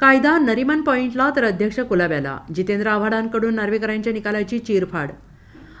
कायदा नरिमन पॉईंटला तर अध्यक्ष कुलाब्याला. जितेंद्र आव्हाडांकडून नार्वेकरांच्या निकालाची चीरफाड.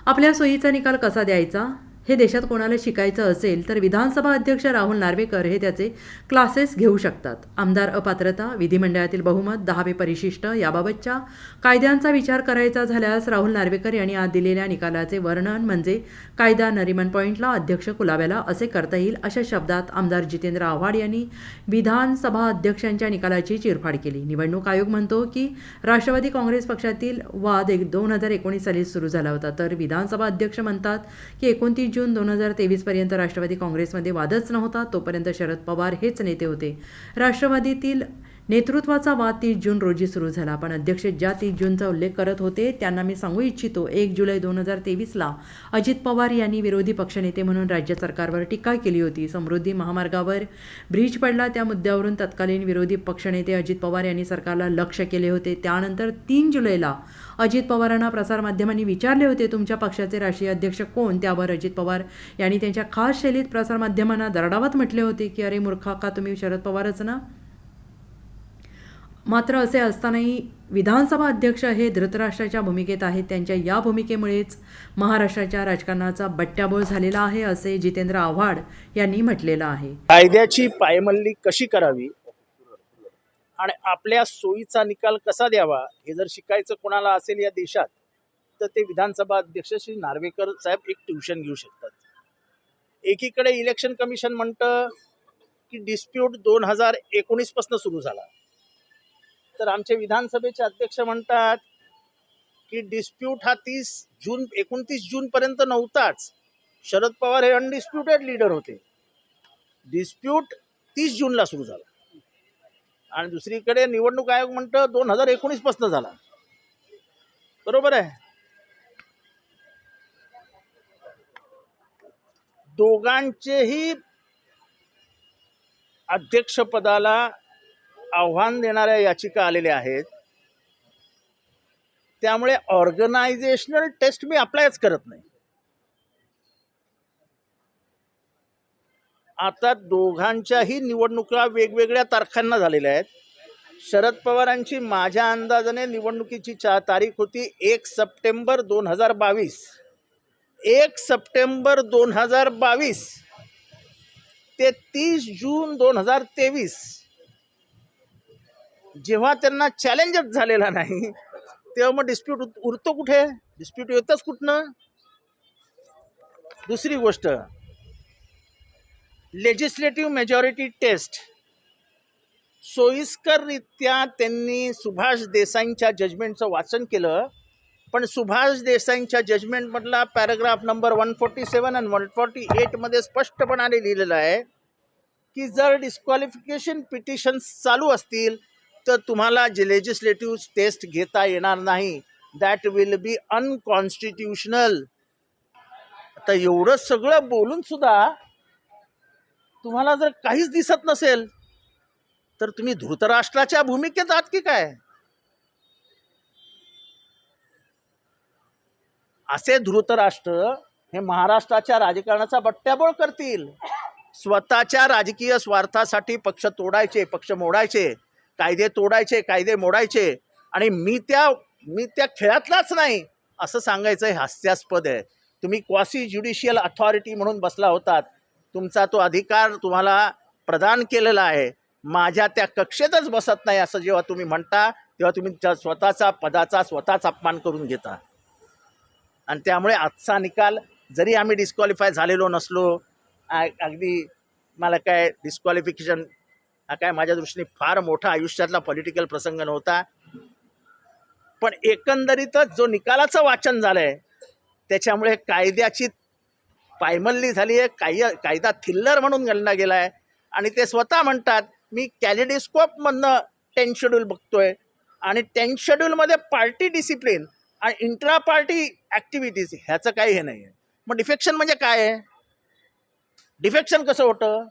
आपल्या सोयीचा निकाल कसा द्यायचा? हे देशात कोणाला शिकायचं असेल तर विधानसभा अध्यक्ष राहुल नार्वेकर हे त्याचे क्लासेस घेऊ शकतात. आमदार अपात्रता विधिमंडळातील बहुमत दहावे परिशिष्ट याबाबतच्या कायद्यांचा विचार करायचा झाल्यास राहुल नार्वेकर यांनी आज दिलेल्या निकालाचे वर्णन म्हणजे कायदा नरिमन पॉईंटला अध्यक्ष कुलाब्याला असे करता येईल अशा शब्दात आमदार जितेंद्र आव्हाड यांनी विधानसभा अध्यक्षांच्या निकालाची चिरफाड केली. निवडणूक आयोग म्हणतो की राष्ट्रवादी काँग्रेस पक्षातील वाद एक दोन हजार एकोणीस साली सुरू झाला होता. तर विधानसभा अध्यक्ष म्हणतात की एकोणतीस जून दोन हजार तेवीसपर्यंत राष्ट्रवादी काँग्रेसमध्ये वादच नव्हता तोपर्यंत शरद पवार हेच नेते होते. राष्ट्रवादीतील नेतृत्वाचा वाद तीस जून रोजी सुरू झाला. पण अध्यक्ष ज्या तीस जूनचा उल्लेख करत होते त्यांना मी सांगू इच्छितो एक जुलै दोन हजार तेवीसला अजित पवार यांनी विरोधी पक्षनेते म्हणून राज्य सरकारवर टीका केली होती. समृद्धी महामार्गावर ब्रिज पडला. त्या मुद्द्यावरून तत्कालीन विरोधी पक्षनेते अजित पवार यांनी सरकारला लक्ष केले होते. त्यानंतर तीन जुलैला अजित पवारांना प्रसारमाध्यमांनी विचारले होते तुमच्या पक्षाचे राष्ट्रीय अध्यक्ष कोण? त्यावर अजित पवार यांनी त्यांच्या खास शैलीत प्रसारमाध्यमांना दरडावत म्हटले होते की अरे मूर्खा का तुम्ही शरद पवारच ना? मात्र असे असतानाही विधानसभा अध्यक्ष हे धृतराष्ट्राच्या भूमिकेत आहेत. त्यांच्या या भूमिकेमुळेच महाराष्ट्राच्या राजकारणाचा बट्ट्याबोळ झालेला आहे असे जितेंद्र आव्हाड यांनी म्हटलेलं आहे. कायद्याची पायमल्ली कशी करावी? आणि आपल्या सोयीचा निकाल कसा द्यावा? हे जर शिकायचं कोणाला असेल या देशात तर ते विधानसभा अध्यक्ष श्री नार्वेकर साहेब एक ट्युशन घेऊ शकतात. एकीकडे इलेक्शन कमिशन म्हणतं की डिस्प्यूट दोन हजार एकोणीसपासून सुरू झाला. तर आमचे विधानसभेचे अध्यक्ष म्हणतात की डिस्प्यूट हा तीस जून एकोणतीस जूनपर्यंत नव्हताच. शरद पवार हे अनडिस्प्युटेड लीडर होते. डिस्प्यूट तीस जूनला सुरू झाला. आणि दुसरीकडे निवडणूक आयोग म्हणतं दोन हजार एकोणीसपासून झाला. बरोबर आहे? दोघांचेही अध्यक्षपदाला आव्हान देणाऱ्या याचिका आलेल्या आहेत. त्यामुळे ऑर्गनायझेशनल टेस्ट मी अप्लायच करत नाही. आता दोघांच्याही निवडणुका वेगवेगळ्या तारखांना झालेल्या आहेत. शरद पवारांची माझ्या अंदाजाने निवडणुकीची चा तारीख होती एक सप्टेंबर दोन हजार बावीस. एक सप्टेंबर दोन हजार बावीस. ते तीस जून दोन हजार तेवीस. जेव्हा त्यांना चॅलेंजच झालेला नाही तेव्हा मग डिस्प्यूट उरतो कुठे? डिस्प्यूट येतच कुठनं? दुसरी गोष्ट लेजिस्लेटिव्ह मेजॉरिटी टेस्ट सोयीस्कररित्या त्यांनी सुभाष देसाईंच्या जजमेंटचं वाचन केलं. पण सुभाष देसाईंच्या जजमेंटमधला paragraph number one forty seven आणि वन फोर्टी एटमध्ये स्पष्टपणाने लिहिलेलं आहे की जर डिस्क्वालिफिकेशन पिटिशन्स चालू असतील तर तुम्हाला जे लेजिस्लेटिव्ह टेस्ट घेता येणार नाही दॅट विल बी अनकॉन्स्टिट्युशनल आता एवढं सगळं बोलून सुद्धा तुम्हाला जर काहीच दिसत नसेल तर तुम्ही धृतराष्ट्राच्या भूमिकेत आहात की काय? असे धृतराष्ट्र हे महाराष्ट्राच्या राजकारणाचा बट्ट्याबोळ करतील. स्वतःच्या राजकीय स्वार्थासाठी पक्ष तोडायचे पक्ष मोडायचे. कायदे तोडायचे कायदे मोडायचे आणि मी त्या मी त्या खेळातलाच नाही असं सांगायचं हे हास्यास्पद आहे. तुम्ही क्वासी ज्युडिशियल अथॉरिटी म्हणून बसला होतात. तुमचा तो अधिकार तुम्हाला प्रदान केलेला आहे. माझ्या त्या कक्षेतच बसत नाही असं जेव्हा तुम्ही म्हणता तेव्हा तुम्ही त्या स्वतःचा पदाचा स्वतःच अपमान करून घेता. आणि त्यामुळे आजचा निकाल जरी आम्ही डिस्क्वालिफाय झालेलो नसलो अगदी मला काय डिस्क्वालिफिकेशन हा काय माझ्या दृष्टीने फार मोठा आयुष्यातला पॉलिटिकल प्रसंग नव्हता. पण एकंदरीतच जो निकालाचं वाचन झालं आहे त्याच्यामुळे कायद्याची पायमल्ली झाली आहे. काय कायदा थिल्लर म्हणून गणला गेला आहे आणि ते स्वतः म्हणतात मी कॅलिडिस्कोपमधनं टेन शेड्यूल बघतोय. आणि टेन शेड्यूलमध्ये पार्टी डिसिप्लिन आणि इंट्रा पार्टी ॲक्टिव्हिटीज ह्याचं काही हे नाही आहे मग डिफेक्शन म्हणजे काय आहे? डिफेक्शन कसं होतं?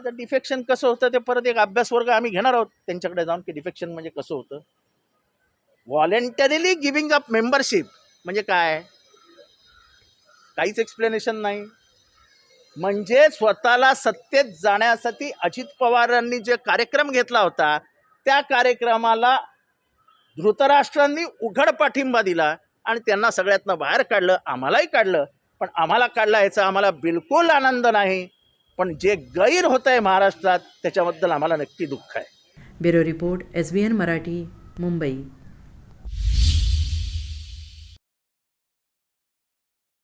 आता डिफेक्शन कसं होतं ते परत एक अभ्यास वर्ग आम्ही घेणार आहोत. त्यांच्याकडे जाऊन की डिफेक्शन म्हणजे कसं होतं? व्हॉलेंटरीली गिविंग अप मेंबरशिप म्हणजे काय? काहीच एक्सप्लेनेशन नाही. म्हणजे स्वतःला सत्तेत जाण्यासाठी अजित पवारांनी जे कार्यक्रम घेतला होता त्या कार्यक्रमाला धृतराष्ट्रांनी उघड पाठिंबा दिला आणि त्यांना सगळ्यातनं बाहेर काढलं आम्हालाही काढलं. पण आम्हाला काढला याचा आम्हाला बिलकुल आनंद नाही. पण जे गैर होत आहे महाराष्ट्रात त्याच्याबद्दल आम्हाला नक्की दुःख आहे. Bureau report S B N Marathi Mumbai.